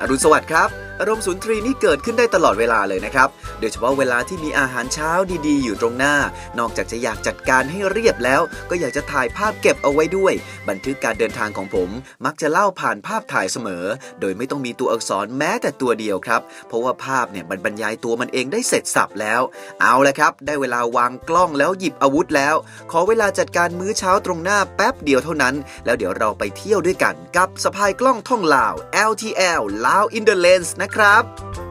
อรุณสวัสดิ์ครับอารมณ์สุนทรีนี่เกิดขึ้นได้ตลอดเวลาเลยนะครับ โดยเฉพาะเวลาที่มีอาหารเช้าดีๆ อยู่ตรงหน้า นอกจากจะอยากจัดการให้เรียบแล้ว ก็อยากจะถ่ายภาพเก็บเอาไว้ด้วย บันทึกการเดินทางของผม มักจะเล่าผ่านภาพถ่ายเสมอ โดยไม่ต้องมีตัวอักษรแม้แต่ตัวเดียวครับ เพราะว่าภาพเนี่ยมันบรรยายตัวมันเองได้เสร็จสับแล้ว เอาละครับ ได้เวลาวางกล้องแล้วหยิบอาวุธแล้ว ขอเวลาจัดการมื้อเช้าตรงหน้าแป๊บเดียวเท่านั้น แล้วเดี๋ยวเราไปเที่ยวด้วยกันกับสะพายกล้องท่องลาว LTL ลาว in the lens นะครับ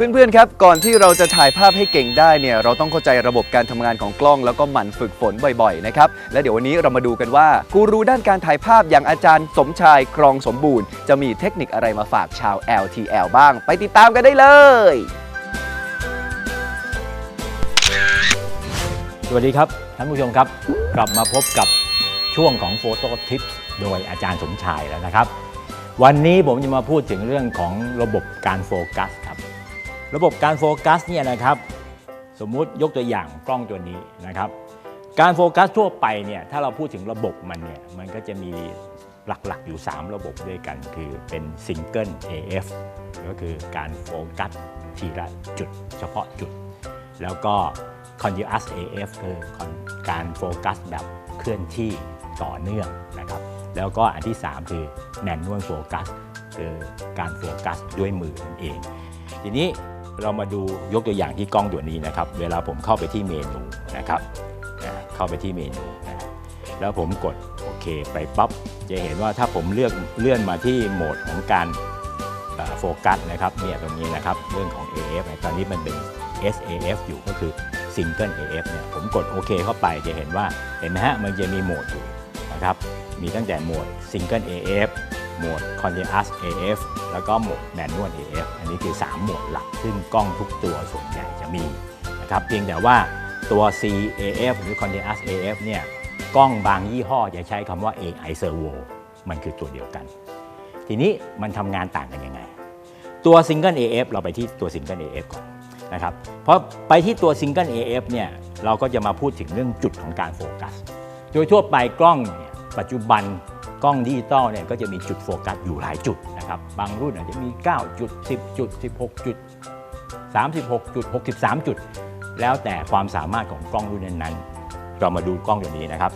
เพื่อนๆครับก่อนที่เราจะถ่ายภาพให้เก่งได้เนี่ยเราต้องเข้าใจระบบการทำงานของกล้องแล้วก็หมั่นฝึกฝนบ่อยๆนะครับและเดี๋ยววันนี้เรามาดูกันว่ากูรูด้านการถ่ายภาพอย่างอาจารย์สมชายครองสมบูรณ์ จะมีเทคนิคอะไรมาฝากชาว LTL บ้าง ไปติดตามกันได้เลย สวัสดีครับท่านผู้ชมครับ กลับมาพบกับช่วงของ Photo Tips โดยอาจารย์สมชายแล้วนะครับ วันนี้ผมจะมาพูดถึงเรื่องของระบบการโฟกัสครับ ระบบการโฟกัสเนี่ยนะครับสมมุติยกตัวอย่างกล้องตัวนี้นะครับ การโฟกัสทั่วไปเนี่ยถ้าเราพูดถึงระบบมันเนี่ยมันก็จะมีหลักๆอยู่ 3 ระบบด้วยกัน คือเป็น Single AF ก็คือการโฟกัสทีละจุดเฉพาะจุด แล้วก็ continuous AF คือการโฟกัสแบบเคลื่อนที่ต่อเนื่องนะครับ แล้วก็อันที่ 3 คือ manual focus คือการโฟกัสด้วยมือนั่นเอง ทีนี้ เรามาดูยกตัวอย่างที่กล้องตัวนี้นะครับ เวลาผมเข้าไปที่เมนูนะครับเข้าไปที่เมนูนะแล้วผมกดโอเคไปปั๊บจะเห็นว่าถ้าผมเลือกเลื่อนมาที่โหมดของการโฟกัสนะครับเนี่ยตรงนี้นะครับเรื่องของ AF เนี่ยตอนนี้มันเป็น SAF อยู่ก็คือ Single AF เนี่ยผมกดโอเคเข้าไปจะเห็นว่าเห็นไหมฮะมันจะมีโหมดอยู่นะครับมีตั้งแต่โหมด Single AF หมด Continuous AF แล้วก็โหมด Manual AF อันนี้คือ3โหมดหลักซึ่งกล้องทุกตัวส่วนใหญ่จะมีนะครับเพียงแต่ว่าตัว CAF หรือ Continuous AF เนี่ยกล้องบางยี่ห้อจะใช้คำว่า AI Servo มันคือตัวเดียวกัน ทีนี้มันทำงานต่างกันยังไง ตัว Single AF เราไปที่ตัว Single AF ก่อนนะครับเพราะไปที่ตัว Single AF เนี่ยเราก็จะมาพูดถึงเรื่องจุดของการโฟกัส โดยทั่วไปกล้องเนี่ยปัจจุบัน กล้องดิจิตอลเนี่ยก็จะมีจุดโฟกัสอยู่หลายจุดนะครับ บางรุ่นอาจจะมี 9 จุด 10 จุด 16 จุด 36 จุด 63 จุด แล้วแต่ความสามารถของกล้องรุ่นนั้นๆ เรามาดูกล้องตัวนี้นะครับ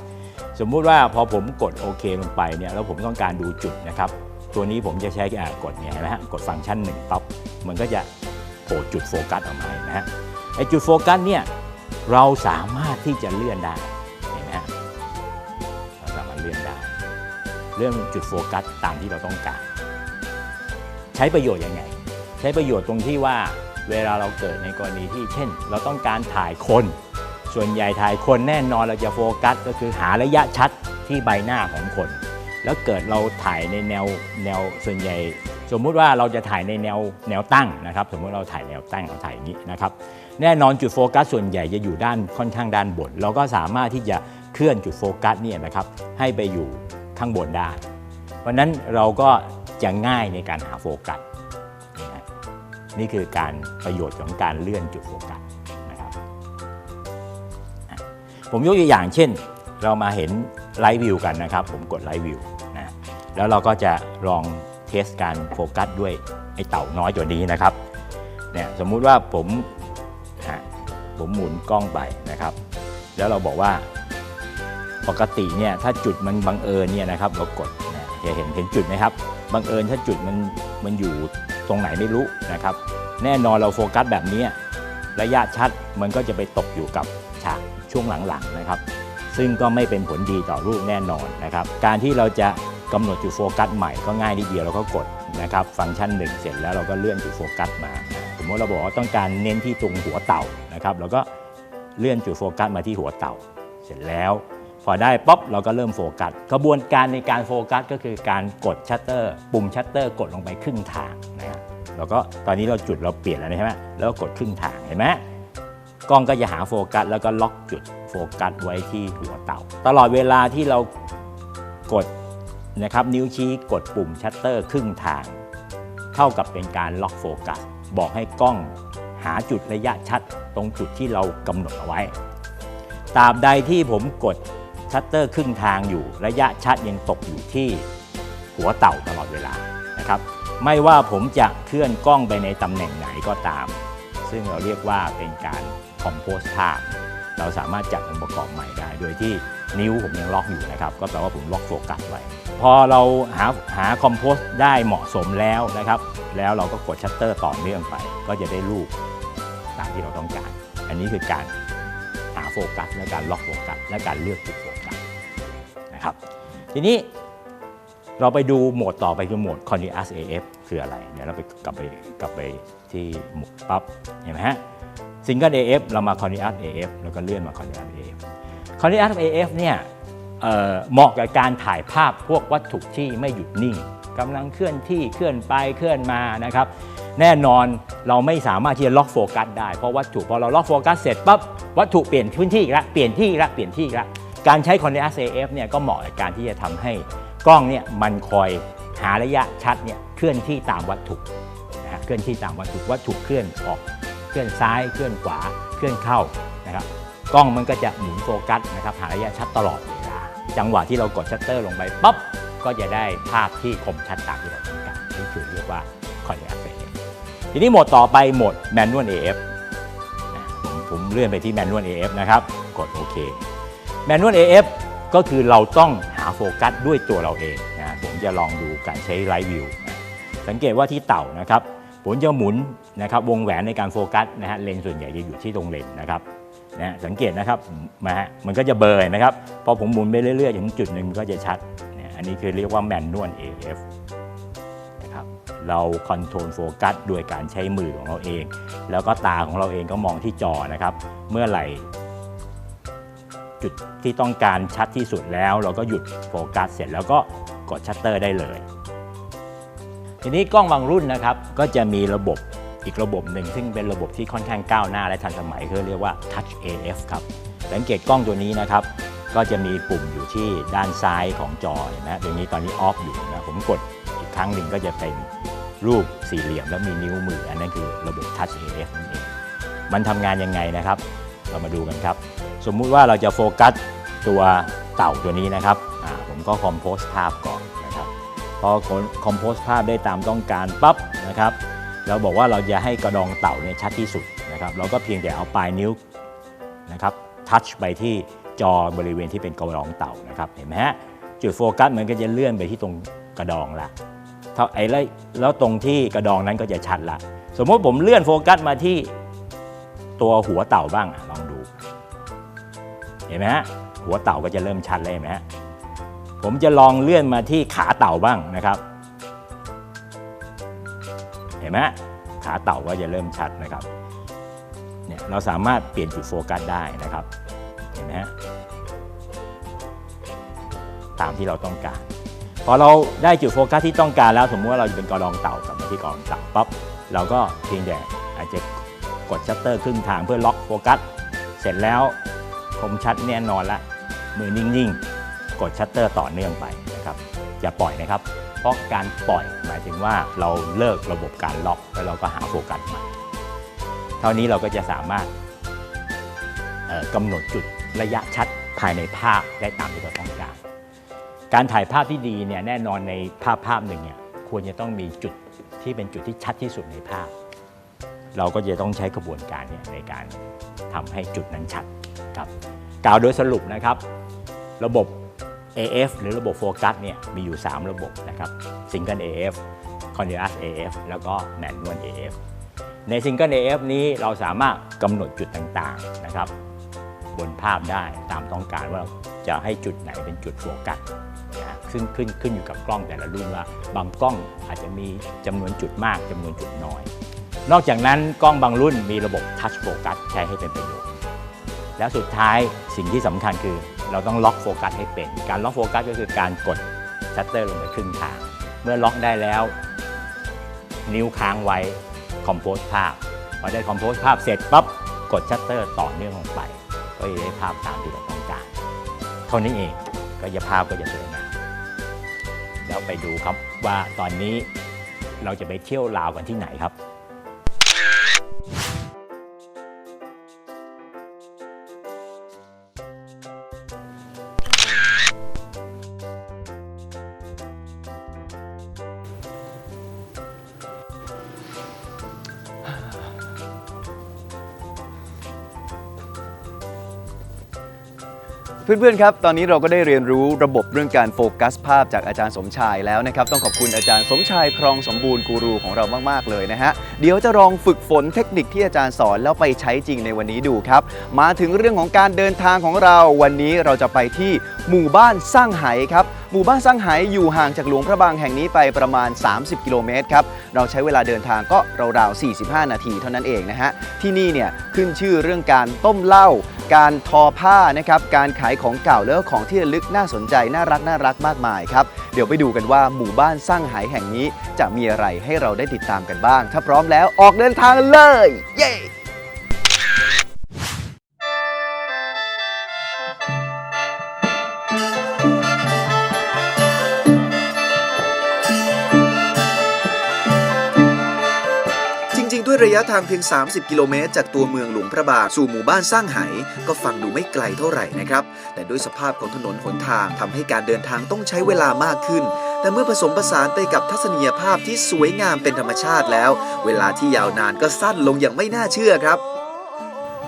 สมมุติว่าพอผมกดโอเคลงไปเนี่ยแล้วผมต้องการดูจุดนะครับ ตัวนี้ผมจะใช้กดเนี่ยนไหมฮะกดฟังก์ชันหนึ่งปั๊บมันก็จะโผล่จุดโฟกัสออกมานไหมฮะไอจุดโฟกัสเนี่ยเราสามารถที่จะเลื่อนได้ เลื่อนจุดโฟกัสตามที่เราต้องการ ใช้ประโยชน์ยังไง ใช้ประโยชน์ตรงที่ว่าเวลาเราเกิดในกรณีที่เช่น เราต้องการถ่ายคน ส่วนใหญ่ถ่ายคนแน่นอนเราจะโฟกัส ก็คือหาระยะชัดที่ใบหน้าของคน แล้วเกิดเราถ่ายในแนวแนวส่วนใหญ่ สมมุติว่าเราจะถ่ายในแนวแนวตั้งนะครับ สมมุติเราถ่ายแนวตั้งเราถ่ายอย่างนี้นะครับ แน่นอนจุดโฟกัสส่วนใหญ่จะอยู่ด้านค่อนข้างด้านบน เราก็สามารถที่จะเคลื่อนจุดโฟกัสเนี่ยนะครับให้ไปอยู่ ข้างบนได้ เพราะนั้นเราก็จะง่ายในการหาโฟกัสนี่คือการประโยชน์ของการเลื่อนจุดโฟกัสนะครับ ผมยกตัวอย่างเช่น เรามาเห็นไลฟ์วิวกันนะครับ ผมกดไลฟ์วิวนะแล้วเราก็จะลองเทสการโฟกัสด้วยไอ้เต่าน้อยตัวนี้นะครับเนี่ยสมมุติว่าผมผมหมุนกล้องไปนะครับ แล้วเราบอกว่า ปกติเนี่ยถ้าจุดมันบังเอิญเนี่ยนะครับเรากดจะเห็นเห็นจุดไหมครับบังเอิญถ้าจุดมันมันอยู่ตรงไหนไม่รู้นะครับ แน่นอนเราโฟกัสแบบนี้ระยะชัดมันก็จะไปตกอยู่กับฉากช่วงหลังๆนะครับ ซึ่งก็ไม่เป็นผลดีต่อรูปแน่นอนนะครับ การที่เราจะกำหนดจุดโฟกัสใหม่ก็ง่ายนิดเดียวเราก็กดนะครับฟังก์ชันหนึ่งเสร็จแล้วเราก็เลื่อนจุดโฟกัสมา สมมติเราบอกว่าต้องการเน้นที่ตรงหัวเต่านะครับเราก็เลื่อนจุดโฟกัสมาที่หัวเต่า เสร็จแล้ว พอได้ป๊อปเราก็เริ่มโฟกัสกระบวนการในการโฟกัสก็คือการกดชัตเตอร์ ปุ่มชัตเตอร์กดลงไปครึ่งทางนะครับแล้วก็ตอนนี้เราจุดเราเปลี่ยนแล้วใช่ไหมแล้วกกดครึ่งทางเห็นไหมกล้องก็จะหาโฟกัสแล้วก็ล็อกจุดโฟกัสไว้ที่หัวเต่า ตลอดเวลาที่เรากดนะครับนิ้วชี้กดปุ่มชัตเตอร์ครึ่งทาง เท่ากับเป็นการล็อกโฟกัส บอกให้กล้องหาจุดระยะชัดตรงจุดที่เรากำหนดเอาไว้ตราบใดที่ผมกด ชัตเตอร์ครึ่งทางอยู่ระยะชัดยังตกอยู่ที่หัวเต่าตลอดเวลานะครับไม่ว่าผมจะเคลื่อนกล้องไปในตำแหน่งไหนก็ตาม ซึ่งเราเรียกว่าเป็นการคอมโพสภาพ เราสามารถจัดองค์ประกอบใหม่ได้ โดยที่นิ้วผมยังล็อกอยู่นะครับ ก็แปลว่าผมล็อกโฟกัสไว้ พอเราหาหาคอมโพสได้เหมาะสมแล้วนะครับ แล้วเราก็กดชัตเตอร์ต่อเนื่องไป ก็จะได้รูปตามที่เราต้องการ อันนี้คือการหาโฟกัสและการล็อกโฟกัสและการเลือกจุดโฟ นะครับ ทีนี้เราไปดูโหมดต่อไปคือโหมด Continuous AF คืออะไร เดี๋ยวเราไปกลับไปกลับไปที่หมดปั๊บเห็นไหมฮะ Single AF เรามา Continuous AF แล้วก็เลื่อนมา Continuous AF Continuous AF เนี่ยเหมาะกับการถ่ายภาพพวกวัตถุที่ไม่หยุดนิ่งกำลังเคลื่อนที่เคลื่อนไปเคลื่อนมานะครับ แน่นอนเราไม่สามารถที่จะล็อกโฟกัสได้เพราะวัตถุพอเราล็อกโฟกัสเสร็จปั๊บวัตถุเปลี่ยนพื้นที่ละเปลี่ยนที่ละเปลี่ยนที่ละ การใช้ Continuous AF เนี่ยก็เหมาะกับการที่จะทำให้กล้องเนี่ยมันคอยหาระยะชัดเนี่ยเคลื่อนที่ตามวัตถุนะฮะเคลื่อนที่ตามวัตถุวัตถุเคลื่อนออกเคลื่อนซ้ายเคลื่อนขวาเคลื่อนเข้านะครับกล้องมันก็จะหมุนโฟกัสนะครับหาระยะชัดตลอดเวลาจังหวะที่เรากดชัตเตอร์ลงไปปั๊บก็จะได้ภาพที่คมชัดตามที่เราต้องการนี่คือเรียกว่า Continuous AF ทีนี้โหมดต่อไปโหมด Manual AF นะผมผมเลื่อนไปที่ Manual AF นะครับ กดโอเค Manual AF ก็คือเราต้องหาโฟกัสด้วยตัวเราเองนะผมจะลองดูการใช้ Live View นะสังเกตว่าที่เต่านะครับผมจะหมุนนะครับวงแหวนในการโฟกัสนะฮะเลนส์ส่วนใหญ่จะอยู่ที่ตรงเลนส์นะครับนะฮะสังเกตนะครับนะฮะมันก็จะเบลอเห็นะครับพอผมหมุนไปเรื่อยๆถึงจุดหนึ่งมันก็จะชัดนะอันนี้คือเรียกว่า Manual AF นะครับเราคอนโทรลโฟกัสด้วยการใช้มือของเราเอง แล้วก็ตาของเราเองก็มองที่จอนะครับ เมื่อไหร่ จุดที่ต้องการชัดที่สุดแล้ว เราก็หยุดโฟกัสเสร็จแล้วก็กดชัตเตอร์ได้เลย ทีนี้กล้องบางรุ่นนะครับก็จะมีระบบอีกระบบหนึ่ง ซึ่งเป็นระบบที่ค่อนข้างก้าวหน้าและทันสมัยคือเรียกว่า Touch AF ครับ สังเกตกล้องตัวนี้นะครับ ก็จะมีปุ่มอยู่ที่ด้านซ้ายของจอเห็นะตรงนี้ตอนนี้ออฟอยู่นะผมกดอีกครั้งหนึ่งก็จะเป็นรูปสี่เหลี่ยมแล้วมีนิ้วมือ อันนั้นคือระบบ Touch AF นั่นเองมันทำงานยังไงนะครับ เรามาดูกันครับ สมมุติว่าเราจะโฟกัสตัวเต่าตัวนี้นะครับผมก็คอมโพสภาพก่อนนะครับพอคอมโพสภาพได้ตามต้องการปั๊บนะครับ เราบอกว่าเราจะให้กระดองเต่าเนี่ยชัดที่สุดนะครับ เราก็เพียงแต่เอาปลายนิ้วนะครับทัชไปที่จอบริเวณที่เป็นกระดองเต่านะครับเห็นไหมฮะจุดโฟกัสมันก็จะเลื่อนไปที่ตรงกระดองละเท่าไอ้แล้วตรงที่กระดองนั้นก็จะชัดละ สมมติผมเลื่อนโฟกัสมาที่ตัวหัวเต่าบ้างลอง ห็นไหมฮะหัวเต่าก็จะเริ่มชัดเลยเห็นไหมฮะผมจะลองเลื่อนมาที่ขาเต่าบ้างนะครับ เห็นไหมขาเต่าก็จะเริ่มชัดนะครับเนี่ยเราสามารถเปลี่ยนจุดโฟกัสได้นะครับ เห็นไหมฮะตามที่เราต้องการ พอเราได้จุดโฟกัสที่ต้องการแล้ว สมมติว่าเราจะเป็นกรองเต่ากลับมาที่กรองเต่าปั๊บเราก็เพียงแต่อาจจะกดชัตเตอร์ครึ่งทางเพื่อล็อกโฟกัส เสร็จแล้ว มชัดแน่นอนละมือนิ่งๆ กดชัตเตอร์ต่อเนื่องไปนะครับอย่าปล่อยนะครับ เพราะการปล่อยหมายถึงว่าเราเลิกระบบการล็อกแล้วเราก็หาโฟกัสใหม่เท่านี้เราก็จะสามารถกำหนดจุดระยะชัดภายในภาพได้ตามที่เราต้องการ การถ่ายภาพที่ดีเนี่ยแน่นอนในภาพภาพหนึ่งเนี่ยควรจะต้องมีจุดที่เป็นจุดที่ชัดที่สุดในภาพ เราก็จะต้องใช้กระบวนการเนี่ยในการทำให้จุดนั้นชัดครับ กล่าวโดยสรุปนะครับ ระบบ AF หรือระบบโฟกัสเนี่ยมีอยู่ 3 ระบบนะครับ Single AF Continuous AF แล้วก็ Manual AF ใน Single AF นี้เราสามารถกำหนดจุดต่างๆนะครับ บนภาพได้ตามต้องการว่าจะให้จุดไหนเป็นจุดโฟกัสนะซึ่งขึ้นขึ้นอยู่กับกล้องแต่ละรุ่นว่า บางกล้องอาจจะมีจำนวนจุดมากจำนวนจุดน้อย นอกจากนั้นกล้องบางรุ่นมีระบบ Touch Focus ใช้ให้เป็นประโยชน์ แล้วสุดท้ายสิ่งที่สำคัญคือเราต้องล็อกโฟกัสให้เป็น การล็อกโฟกัสก็คือการกดชัตเตอร์ลงไปครึ่งทาง เมื่อล็อกได้แล้ว นิ้วค้างไว้คอมโพสภาพพอได้คอมโพสภาพเสร็จปั๊บกดชัตเตอร์ต่อเนื่องลงไป ก็จะได้ภาพตามที่เราต้องการเท่านี้เองก็จะภาพก็จะสวยงามแล้วไปดูครับว่าตอนนี้เราจะไปเที่ยวลาวกันที่ไหนครับ เพื่อนๆครับ ตอนนี้เราก็ได้เรียนรู้ระบบเรื่องการโฟกัส ภาพจากอาจารย์สมชายแล้วนะครับ ต้องขอบคุณอาจารย์สมชายครองสมบูรณ์กูรูของเรามาก ๆ เลยนะฮะ เดี๋ยวจะลองฝึกฝนเทคนิคที่อาจารย์สอนแล้วไปใช้จริงในวันนี้ดูครับ มาถึงเรื่องของการเดินทางของเราวันนี้เราจะไปที่หมู่บ้านสร้างไหครับหมู่บ้านสร้างไหอยู่ห่างจากหลวงพระบางแห่งนี้ไปประมาณ 30 กิโลเมตรครับ เราใช้เวลาเดินทางก็ราวๆ 45 นาทีเท่านั้นเองนะฮะ ที่นี่เนี่ยขึ้นชื่อเรื่องการต้มเหล้า การทอผ้านะครับ การขายของเก่าแล้วก็ของที่ระลึกน่าสนใจน่ารักน่ารักมากมายครับ เดี๋ยวไปดูกันว่าหมู่บ้านสร้างหายแห่งนี้ จะมีอะไรให้เราได้ติดตามกันบ้าง ถ้าพร้อมแล้วออกเดินทางเลย เย้ ด้วยระยะทางเพียง 30 กิโลเมตร จากตัวเมืองหลวงพระบางสู่หมู่บ้านสร้างไหก็ฟังดูไม่ไกลเท่าไหร่นะครับ แต่ด้วยสภาพของถนนหนทางทำให้การเดินทางต้องใช้เวลามากขึ้น แต่เมื่อผสมผสานไปกับทัศนียภาพที่สวยงามเป็นธรรมชาติแล้ว เวลาที่ยาวนานก็สั้นลงอย่างไม่น่าเชื่อครับ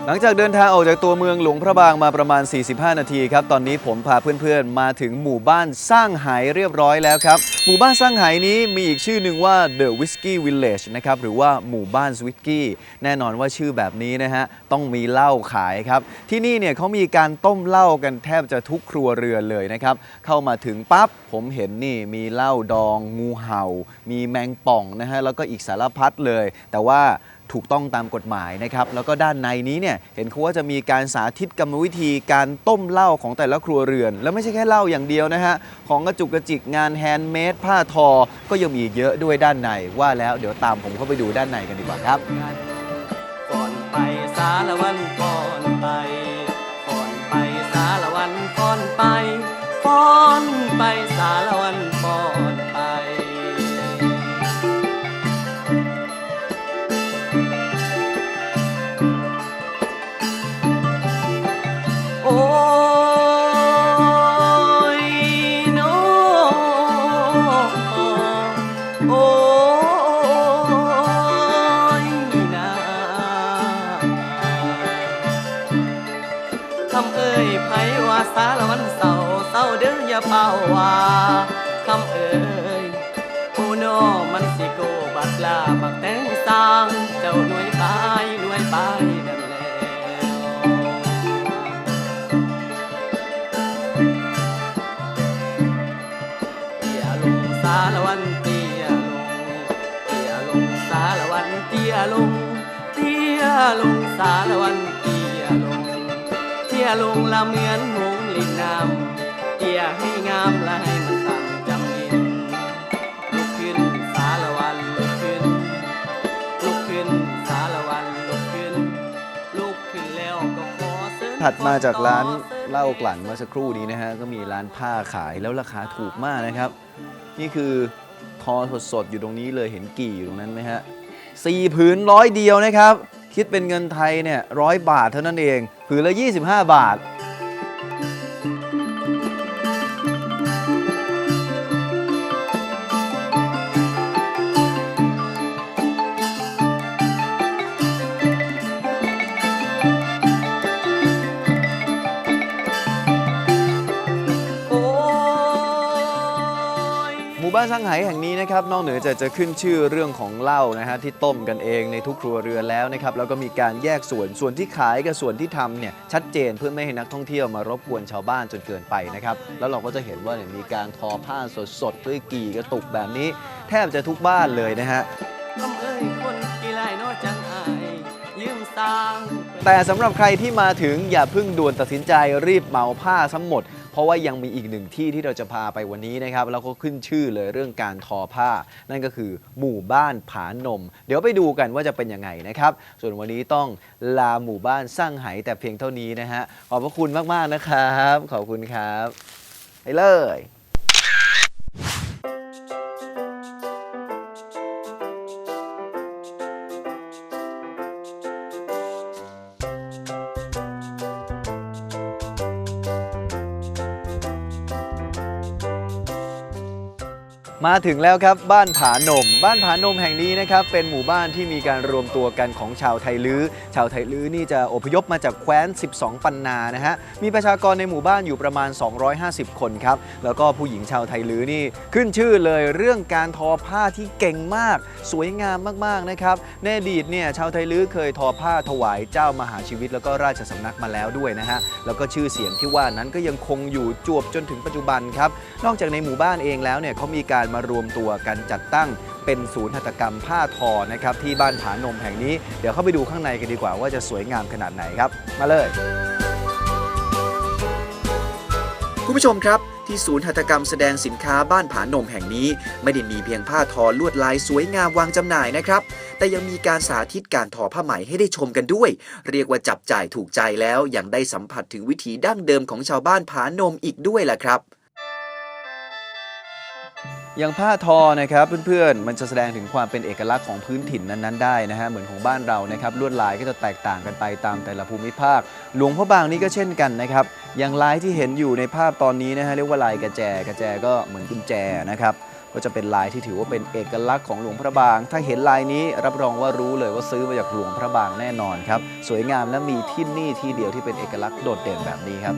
หลังจากเดินทางออกจากตัวเมืองหลวงพระบางมาประมาณ 45 นาทีครับ ตอนนี้ผมพาเพื่อนๆ มาถึงหมู่บ้านสร้างไหเรียบร้อยแล้วครับ หมู่บ้านสร้างไหนี้มีอีกชื่อหนึ่งว่า The Whiskey Village นะครับ หรือว่าหมู่บ้านสวิตกี้ แน่นอนว่าชื่อแบบนี้นะฮะ ต้องมีเหล้าขายครับ ที่นี่เนี่ยเขามีการต้มเหล้ากันแทบจะทุกครัวเรือนเลยนะครับ เข้ามาถึงปั๊บผมเห็นนี่มีเหล้าดอง งูเห่า มีแมงป่องนะฮะ แล้วก็อีกสารพัดเลย แต่ว่า ถูกต้องตามกฎหมายนะครับ แล้วก็ด้านในนี้เนี่ยเห็นเขาว่าจะมีการสาธิตกรรมวิธีการต้มเหล้าของแต่ละครัวเรือน แล้วไม่ใช่แค่เหล้าอย่างเดียวนะฮะ ของกระจุกกระจิกงานแฮนด์เมดผ้าทอ ก็ยังมีอีกเยอะด้วยด้านในว่าแล้วเดี๋ยวตามผมเข้าไปดูด้านในกันดีกว่าครับ ก่อนไปสารวันก่อนไปก่อนไปสารวันก่อนไปก่อนไปสารวัน ลงสารวันเตียลงเตียลงละเหมือนหงส์ลินน้ำเตียให้งามและให้มันตั้งจำดินลุกขึ้นสารวันลุกขึ้น ลุกขึ้นสารวันลุกขึ้น ลุกขึ้นแล้วก็ขอเสริญถัดมาจากร้านเหล้ากลั่นเมื่อสักครู่นี้นะฮะก็มีร้านผ้าขายแล้วราคาถูกมากนะครับ นี่คือทอสดๆอยู่ตรงนี้เลยเห็นกี่อยู่ตรงนั้นไหมฮะสี่ผืนร้อยเดียวนะครับ คิดเป็นเงินไทยเนี่ยร้อยบาทเท่านั้นเองผืนละ 25 บาทานสร้างไหแห่งนี้นะครับนอกเหนือจากจะขึ้นชื่อเรื่องของเหล้านะฮะที่ต้มกันเองในทุกครัวเรือนแล้วนะครับแล้วก็มีการแยกส่วนส่วนที่ขายกับส่วนที่ทำเนี่ยชัดเจนเพื่อไม่ให้นักท่องเที่ยวมารบกวนชาวบ้านจนเกินไปนะครับแล้วเราก็จะเห็นว่าเนี่ยมีการทอผ้าสดๆด้วยกี่กระตุกแบบนี้ แทบจะทุกบ้านเลยนะฮะแต่สำหรับใครที่มาถึงอย่าเพิ่งด่วนตัดสินใจรีบเหมาผ้าทั้งหมด เพราะว่ายังมีอีกหนึ่งที่ที่เราจะพาไปวันนี้นะครับแล้วก็ขึ้นชื่อเลยเรื่องการทอผ้า นั่นก็คือหมู่บ้านผานม เดี๋ยวไปดูกันว่าจะเป็นยังไงนะครับ ส่วนวันนี้ต้องลาหมู่บ้านสร้างไหแต่เพียงเท่านี้นะฮะขอบพระคุณมากๆนะครับ ขอบคุณครับไปเลย มาถึงแล้วครับบ้านผานม บ้านผานมแห่งนี้นะครับเป็นหมู่บ้านที่มีการรวมตัวกันของชาวไทลื้อ ชาวไทลื้อนี่จะอพยพมาจากแคว้น 12 ปันนานะฮะมีประชากรในหมู่บ้านอยู่ประมาณ 250 คนครับแล้วก็ผู้หญิงชาวไทลื้อนี่ขึ้นชื่อเลยเรื่องการทอผ้าที่เก่งมาก สวยงามมากๆนะครับในอดีตเนี่ยชาวไทลื้อเคยทอผ้าถวายเจ้ามหาชีวิต แล้วก็ราชสำนักมาแล้วด้วยนะฮะแล้วก็ชื่อเสียงที่ว่านั้นก็ยังคงอยู่จวบจนถึงปัจจุบันครับนอกจากในหมู่บ้านเองแล้วเนี่ยเขามีการมารวมตัวกันจัดตั้งเป็นศูนย์หัตถกรรมผ้าทอนะครับที่บ้านผานมแห่งนี้ เดี๋ยวเข้าไปดูข้างในกันดีกว่าว่าจะสวยงามขนาดไหนครับ มาเลย คุณผู้ชมครับที่ศูนย์หัตถกรรมแสดงสินค้าบ้านผานมแห่งนี้ ไม่ได้มีเพียงผ้าทอลวดลายสวยงามวางจำหน่ายนะครับ แต่ยังมีการสาธิตการทอผ้าไหมให้ได้ชมกันด้วย เรียกว่าจับจ่ายถูกใจแล้วยังได้สัมผัสถึงวิถีดั้งเดิมของชาวบ้านผานมอีกด้วยล่ะครับ อย่างผ้าทอนะครับเพื่อนๆ มันจะแสดงถึงความเป็นเอกลักษณ์ของพื้นถิ่นนั้นๆได้นะฮะเหมือนของบ้านเรานะครับลวดลายก็จะแตกต่างกันไปตามแต่ละภูมิภาค หลวงพ่อบางนี่ก็เช่นกันนะครับอย่างลายที่เห็นอยู่ในภาพตอนนี้นะฮะเรียกว่าลายกระแจกระแจก็เหมือนกุญแจนะครับก็จะเป็นลายที่ถือว่าเป็นเอกลักษณ์ของหลวงพระบาง ถ้าเห็นลายนี้รับรองว่ารู้เลยว่าซื้อมาจากหลวงพระบางแน่นอนครับสวยงามและมีที่นี่ที่เดียวที่เป็นเอกลักษณ์โดดเด่นแบบนี้ครับ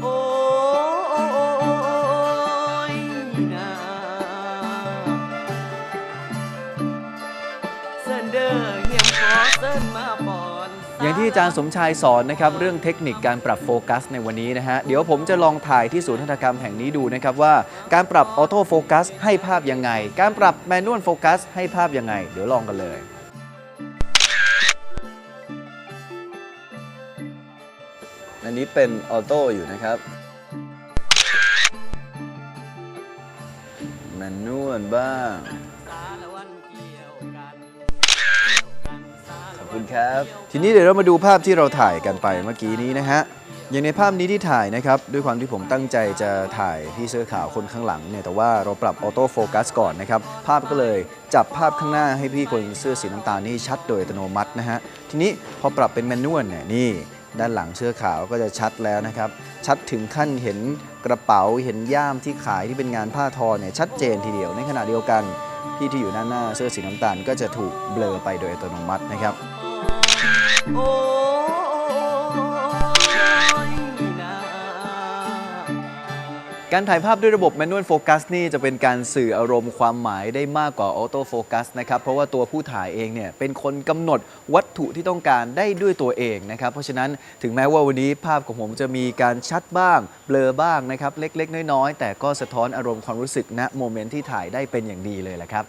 อย่างที่อาจารย์สมชายสอนนะครับเรื่องเทคนิคการปรับโฟกัสในวันนี้นะฮะเดี๋ยวผมจะลองถ่ายที่ศูนย์หัตถกรรมแห่งนี้ดูนะครับว่าการปรับออโต้โฟกัสให้ภาพยังไง การปรับแมนนวลโฟกัสให้ภาพยังไง เดี๋ยวลองกันเลยอันนี้เป็นออโต้อยู่นะครับแมนนวลบ้าง คุณครับ ทีนี้เดี๋ยวเรามาดูภาพที่เราถ่ายกันไปเมื่อกี้นี้นะฮะ อย่างในภาพนี้ที่ถ่ายนะครับ ด้วยความที่ผมตั้งใจจะถ่ายพี่เสื้อขาวคนข้างหลังเนี่ย แต่ว่าเราปรับออโต้โฟกัสก่อนนะครับ ภาพก็เลยจับภาพข้างหน้าให้พี่คนเสื้อสีน้ำตาลนี่ชัดโดยอัตโนมัตินะฮะ ทีนี้พอปรับเป็นแมนนวลเนี่ยนี่ด้านหลังเสื้อขาวก็จะชัดแล้วนะครับ ชัดถึงขั้นเห็นกระเป๋าเห็นย่ามที่ขายที่เป็นงานผ้าทอเนี่ยชัดเจนทีเดียวในขณะเดียวกัน พี่ที่อยู่ด้านหน้าเสื้อสีน้ำตาลก็จะถูกเบลอไปโดยอัตโนมัตินะครับ โอ้ยนาการถ่ายภาพด้วยระบบ Manual Focus นี่จะเป็นการสื่ออารมณ์ความหมายได้มากกว่า Auto Focus นะครับ เพราะว่าตัวผู้ถ่ายเองเนี่ยเป็นคนกำหนดวัตถุที่ต้องการได้ด้วยตัวเองนะครับ เพราะฉะนั้นถึงแม้ว่าวันนี้ภาพของผมจะมีการชัดบ้าง เบลอบ้างนะครับ เล็กๆ น้อยๆ แต่ก็สะท้อนอารมณ์ความรู้สึกณโมเมนต์ที่ถ่ายได้เป็นอย่างดีเลยแหละครับ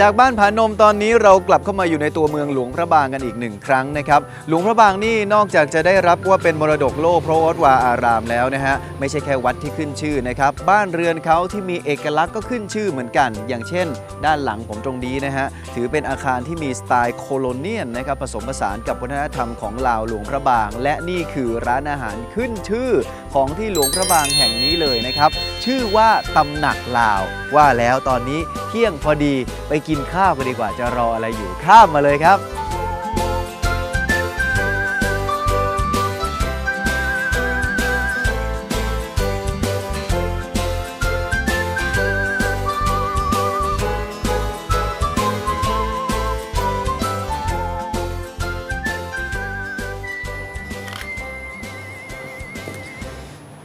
จากบ้านผานมตอนนี้เรากลับเข้ามาอยู่ในตัวเมืองหลวงพระบางกันอีกหนึ่งครั้งนะครับ หลวงพระบางนี่นอกจากจะได้รับว่าเป็นมรดกโลกเพราะวัดวาอารามแล้วนะฮะ ไม่ใช่แค่วัดที่ขึ้นชื่อนะครับ บ้านเรือนเขาที่มีเอกลักษณ์ก็ขึ้นชื่อเหมือนกัน อย่างเช่น ด้านหลังผมตรงนี้นะฮะ ถือเป็นอาคารที่มีสไตล์โคโลเนียนนะครับผสมผสานกับวัฒนธรรมของลาวหลวงพระบาง และนี่คือร้านอาหารขึ้นชื่อของที่หลวงพระบางแห่งนี้เลยนะครับ ชื่อว่าตำหนักลาว ว่าแล้วตอนนี้เที่ยงพอดีไปกินข้าวกันดีกว่าจะรออะไรอยู่ข้ามมาเลยครับ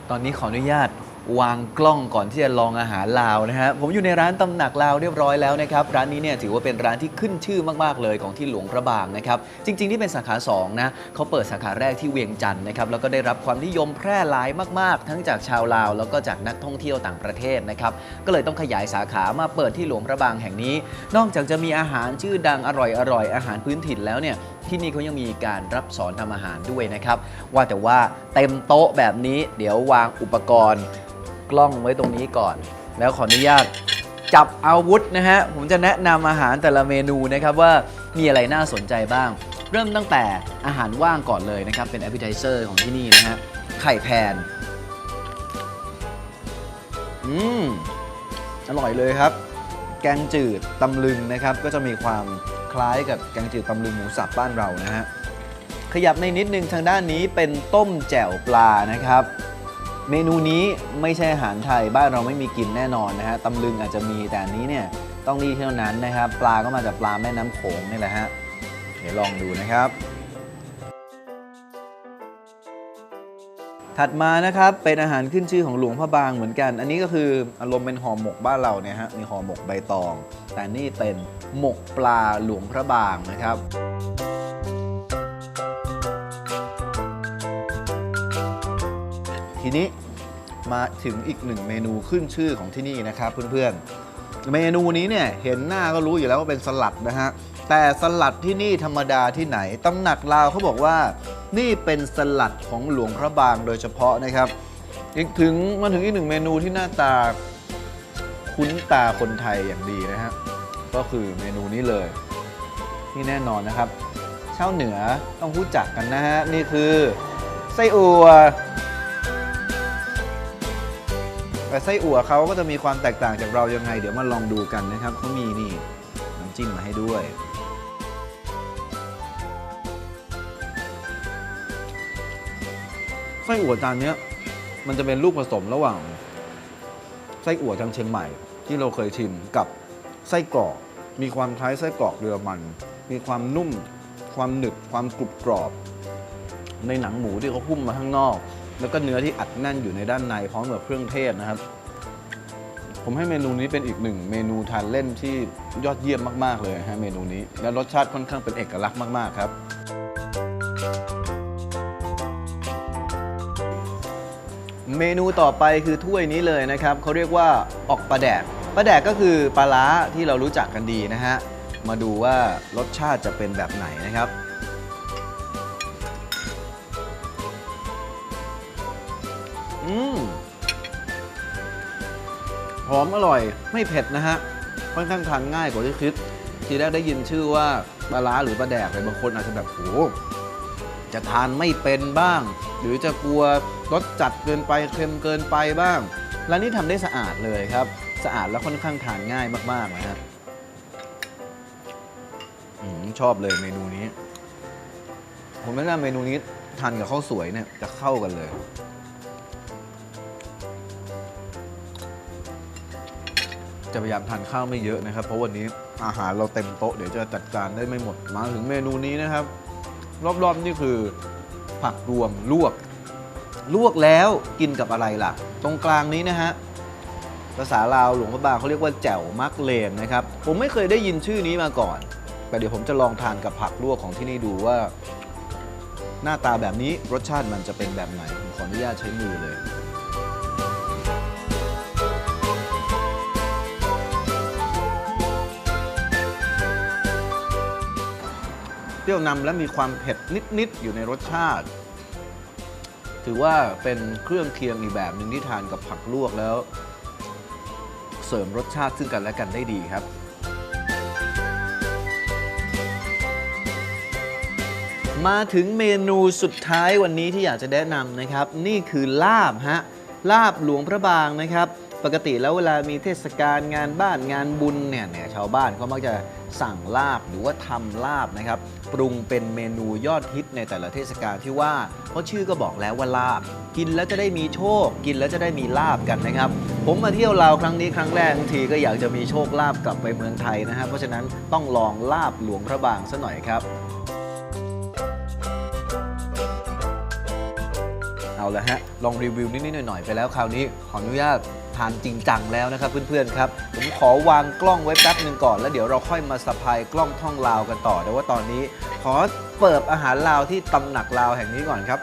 ตอนนี้ขออนุญาต วางกล้องก่อนที่จะลองอาหารลาวนะฮะผมอยู่ในร้านตำหนักลาวเรียบร้อยแล้วนะครับร้านนี้เนี่ยถือว่าเป็นร้านที่ขึ้นชื่อมากๆเลยของที่หลวงพระบางนะครับจริง ๆ ที่เป็นสาขา2นะเขาเปิดสาขาแรกที่เวียงจันทร์นะครับแล้วก็ได้รับความนิยมแพร่หลายมาก ๆ ทั้งจากชาวลาว แล้วก็จากนักท่องเที่ยวต่างประเทศนะครับก็เลยต้องขยายสาขามาเปิดที่หลวงพระบางแห่งนี้ นอกจากจะมีอาหารชื่อดังอร่อยๆอาหารพื้นถิ่นแล้วเนี่ยที่นี่เขายังมีการรับสอนทำอาหารด้วยนะครับ ว่าแต่ว่าเต็มโต๊ะแบบนี้ เดี๋ยววางอุปกรณ์ กล้องไว้ตรงนี้ก่อน แล้วขออนุญาตจับอาวุธนะฮะ ผมจะแนะนำอาหารแต่ละเมนูนะครับว่ามีอะไรน่าสนใจบ้าง เริ่มตั้งแต่อาหารว่างก่อนเลยนะครับ เป็น appetizer ของที่นี่นะฮะ ไข่แพน อืม อร่อยเลยครับ แกงจืดตำลึงนะครับ ก็จะมีความคล้ายกับแกงจืดตำลึงหมูสับบ้านเรานะฮะ ขยับในนิดนึงทางด้านนี้เป็นต้มแจ่วปลานะครับ เมนูนี้ไม่ใช่อาหารไทยบ้านเราไม่มีกินแน่นอนนะฮะตำลึงอาจจะมีแต่อันนี้เนี่ยต้องนี่เท่านั้นนะครับ ปลาก็มาจากปลาแม่น้ำโขงนี่แหละฮะเดี๋ยวลองดูนะครับ ถัดมานะครับเป็นอาหารขึ้นชื่อของหลวงพระบางเหมือนกัน อันนี้ก็คืออารมณ์เป็นห่อหมกบ้านเราเนี่ยฮะมีห่อหมกใบตอง แต่นี่เป็นหมกปลาหลวงพระบางนะครับ ทีนี้มาถึงอีกหนึ่งเมนูขึ้นชื่อของที่นี่นะครับเพื่อนๆ เมนูนี้เนี่ยเห็นหน้าก็รู้อยู่แล้วว่าเป็นสลัดนะฮะ แต่สลัดที่นี่ธรรมดาที่ไหนตำหนักลาวเขาบอกว่า นี่เป็นสลัดของหลวงพระบางโดยเฉพาะนะครับอีกถึงมาถึงอีกหนึ่งเมนูที่หน้าตา คุ้นตาคนไทยอย่างดีนะฮะก็คือเมนูนี้เลยที่แน่นอนนะครับชาวเหนือต้องรู้จักกันนะฮะนี่คือไส้อั่ว แต่ไส้อั่วเขาก็จะมีความแตกต่างจากเรายังไง เดี๋ยวมาลองดูกันนะครับเขามีนี่น้ำจิ้มมาให้ด้วย ไส้อั่วจานนี้มันจะเป็นลูกผสมระหว่าง ไส้อั่วทางเชียงใหม่ ที่เราเคยชิมกับไส้กรอก มีความคล้ายไส้กรอกเรือมัน มีความนุ่ม ความหนึบความกรุบกรอบ ในหนังหมูที่เขาหุ้มมาข้างนอก แล้วก็เนื้อที่อัดแน่นอยู่ในด้านในพร้อมกับเครื่องเทศนะครับ ผมให้เมนูนี้เป็นอีกหนึ่งเมนูทานเล่นที่ยอดเยี่ยมมาก ๆ เลยฮะเมนูนี้ และรสชาติค่อนข้างเป็นเอกลักษณ์มาก ๆ ครับ เมนูต่อไปคือถ้วยนี้เลยนะครับเขาเรียกว่าออกปลาแดกปลาแดกก็คือปลาล้าที่เรารู้จักกันดีนะฮะมาดูว่ารสชาติจะเป็นแบบไหนนะครับ หอมอร่อยไม่เผ็ดนะฮะค่อนข้างทานง่ายกว่าที่คิด ทีแรกได้ยินชื่อว่าปลาล้าหรือปลาแดกเลยบางคนอาจจะแบบโหจะทานไม่เป็นบ้าง หรือจะกลัวรสจัดเกินไปเค็มเกินไปบ้างร้านนี้ทำได้สะอาดเลยครับ สะอาดแล้วค่อนข้างทานง่ายมากๆนะฮะชอบเลยเมนูนี้ ผมไม่น่าเมนูนี้ทานกับข้าวสวยเนี่ยจะเข้ากันเลย จะพยายามทานข้าวไม่เยอะนะครับ เพราะวันนี้อาหารเราเต็มโต๊ะเดี๋ยวจะจัดการได้ไม่หมดมาถึงเมนูนี้นะครับ รอบๆนี่คือ ผักรวมลวก ลวกแล้วกินกับอะไรล่ะ ตรงกลางนี้นะฮะภาษาลาวหลวงพระบางเขาเรียกว่าแจ่วมักเลนนะครับ ผมไม่เคยได้ยินชื่อนี้มาก่อน แต่เดี๋ยวผมจะลองทานกับผักลวกของที่นี่ดูว่า หน้าตาแบบนี้รสชาติมันจะเป็นแบบไหนผมขออนุญาตใช้มือเลย รี้ยวนำและมีความเผ็ดนิด ๆ อยู่ในรสชาติ ถือว่าเป็นเครื่องเคียงอีกแบบหนึ่งที่ทานกับผักลวกแล้ว เสริมรสชาติซึ่งกันและกันได้ดีครับ มาถึงเมนูสุดท้ายวันนี้ที่อยากจะแนะนำนะครับ นี่คือลาบฮะลาบหลวงพระบางนะครับ ปกติแล้วเวลามีเทศกาลงานบ้านงานบุญเนี่ยเนี่ยชาวบ้านเขามักจะ สั่งลาบหรือว่าทำลาบนะครับปรุงเป็นเมนูยอดฮิตในแต่ละเทศกาลที่ว่า เพราะชื่อก็บอกแล้วว่าลาบ กินแล้วจะได้มีโชค กินแล้วจะได้มีลาบกันนะครับ ผมมาเที่ยวลาวครั้งนี้ครั้งแรกบางทีก็อยากจะมีโชคลาบกลับไปเมืองไทยนะครับเพราะฉะนั้นต้องลองลาบหลวงพระบางซะหน่อยครับเอาละฮะ ลองรีวิวนิดๆหน่อยๆ ไปแล้วคราวนี้ ขออนุญาตทานจริงจังแล้วนะครับเพื่อนๆครับ ขอวางกล้องไว้แป๊บหนึ่งก่อน แล้วเดี๋ยวเราค่อยมาสะพายกล้องท่องลาวกันต่อ แต่ว่าตอนนี้ขอเปิบอาหารลาวที่ตำหนักลาวแห่งนี้ก่อนครับ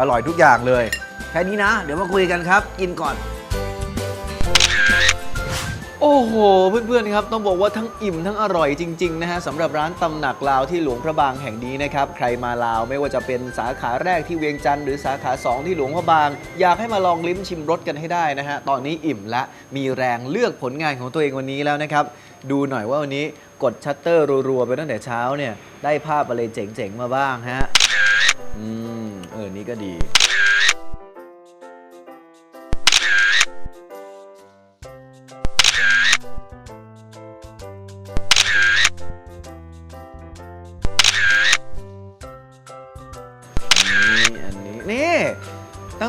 อร่อยทุกอย่างเลย แค่นี้นะ เดี๋ยวมาคุยกันครับ กินก่อน โอ้โห เพื่อนๆครับต้องบอกว่าทั้งอิ่มทั้งอร่อยจริงๆนะฮะสำหรับร้านตำหนักลาวที่หลวงพระบางแห่งนี้นะครับใครมาลาวไม่ว่าจะเป็นสาขาแรกที่เวียงจันทร์หรือสาขา 2 ที่หลวงพระบาง อยากให้มาลองลิ้มชิมรสกันให้ได้นะฮะตอนนี้อิ่มและมีแรงเลือกผลงานของตัวเองวันนี้แล้วนะครับดูหน่อยว่าวันนี้กดชัตเตอร์รัวๆไปตั้งแต่เช้าเนี่ยได้ภาพอะไรเจ๋งๆมาบ้างฮะอืมเออนี่ก็ดี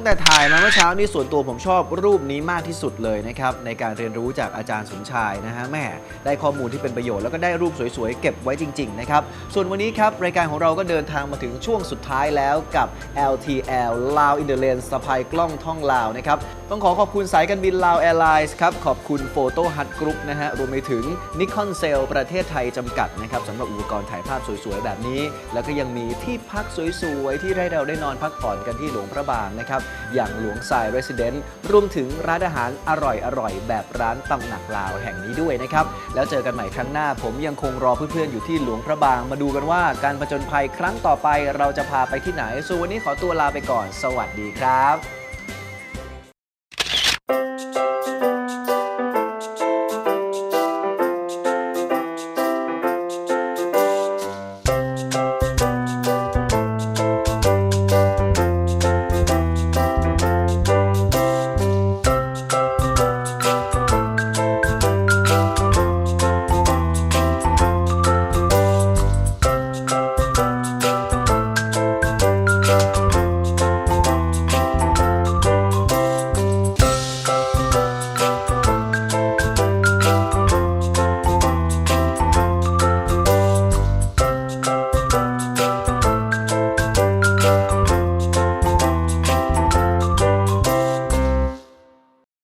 ตั้งแต่ถ่ายมาเมื่อเช้านี้ส่วนตัวผมชอบรูปนี้มากที่สุดเลยนะครับในการเรียนรู้จากอาจารย์สมชายนะฮะแม่ได้ข้อมูลที่เป็นประโยชน์แล้วก็ได้รูปสวยๆ เก็บไว้จริงๆนะครับส่วนวันนี้ครับ รายการของเราก็เดินทางมาถึงช่วงสุดท้ายแล้วกับ LTL ลาวอินเด l เลนสะพายกล้องท่องลาวนะครับ ต้องขอขอบคุณสายการบินลาวแอร์ไลน์ครับ ขอบคุณโฟโต้ฮัทกรุ๊ปนะฮะ รวมไปถึงนิคอนเซลประเทศไทยจำกัดนะครับสำหรับอุปกรณ์ถ่ายภาพสวยๆ แบบนี้ แล้วก็ยังมีที่พักสวยๆ ที่ให้เราได้นอนพักผ่อนกันที่หลวงพระบางนะครับ อย่างหลวงทรายเรสซิเดนต์รวมถึงร้านอาหารอร่อยๆ แบบร้านตำหนักลาวแห่งนี้ด้วยนะครับ แล้วเจอกันใหม่ครั้งหน้าผมยังคงรอเพื่อนๆอยู่ที่หลวงพระบางมาดูกันว่าการผจญภัยครั้งต่อไปเราจะพาไปที่ไหนส่วนวันนี้ขอตัวลาไปก่อน สวัสดีครับ